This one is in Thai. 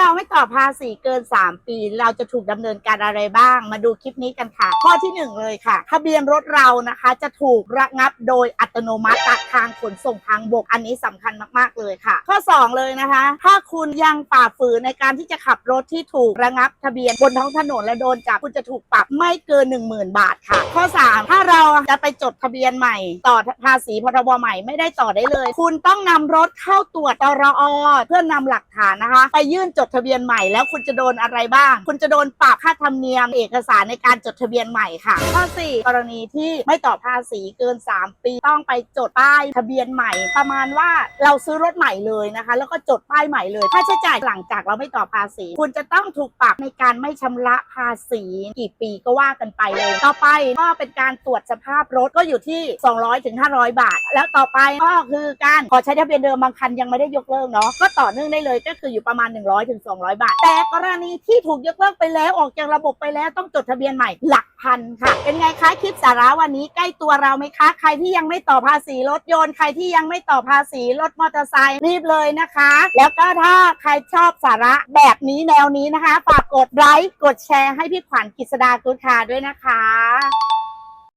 เราไม่ต่อภาษีเกิน 3 ปี เราจะถูกดำเนินการอะไรบ้าง มาดูคลิปนี้กันค่ะ ข้อทีหนึ่1 เลยค่ะ ทะเบียนรถเรานะคะจะถูกระงับโดยอัตโนมัติจากทางขนส่งทางบก อันนี้สำคัญมากๆเลยค่ะ ข้อ 2 เลยนะคะ ถ้าคุณยังฝ่าฝืนในการที่จะขับรถที่ถูกระงับทะเบียนบนท้องถนนและโดนจับคุณจะถูกปรับไม่เกิน 10,000 บาทค่ะ ข้อ 3 ถ้าเราจะไปจดทะเบียนใหม่ ต่อภาษีพรบใหม่ไม่ได้ต่อได้เลย คุณต้องนำรถเข้าตรวจตรอเพื่อนำหลักฐานนะคะ ไปยื่นจดทะเบียนใหม่แล้วคุณจะโดนอะไรบ้าง คุณจะโดนปรับค่าธรรมเนียมเอกสารในการจดทะเบียนใหม่ค่ะ ข้อ 4 กรณีที่ไม่ต่อภาษีเกิน 3 ปีต้องไปจดป้ายทะเบียนใหม่ ประมาณว่าเราซื้อรถใหม่เลยนะคะ แล้วก็จดป้ายใหม่เลยค่าใช้จ่ายหลังจากเราไม่ต่อภาษี คุณจะต้องถูกปรับในการไม่ชำระภาษีกี่ปีก็ว่ากันไปเลย ต่อไปก็เป็นการตรวจสภาพรถก็อยู่ที่200ถึง500 บาท แล้วต่อไปก็คือการขอใช้ทะเบียนเดิมบางคันยังไม่ได้ยกเลิกเนาะก็ต่อเนื่องได้เลยก็คืออยู่ประมาณ 100ถึง 200 บาท แต่กรณีที่ถูกยกเลิกไปแล้วออกจากระบบไปแล้วต้องจดทะเบียนใหม่หลักพันค่ะ เป็นไงคะคลิปสาระวันนี้ใกล้ตัวเราไหมคะ ใครที่ยังไม่ต่อภาษีรถยนต์ ใครที่ยังไม่ต่อภาษีรถมอเตอร์ไซค์รีบเลยนะคะ แล้วก็ถ้าใครชอบสาระแบบนี้แนวนี้นะคะฝากกดไลค์กดแชร์ให้พี่ขวัญกฤษดากุลคาด้วยนะคะ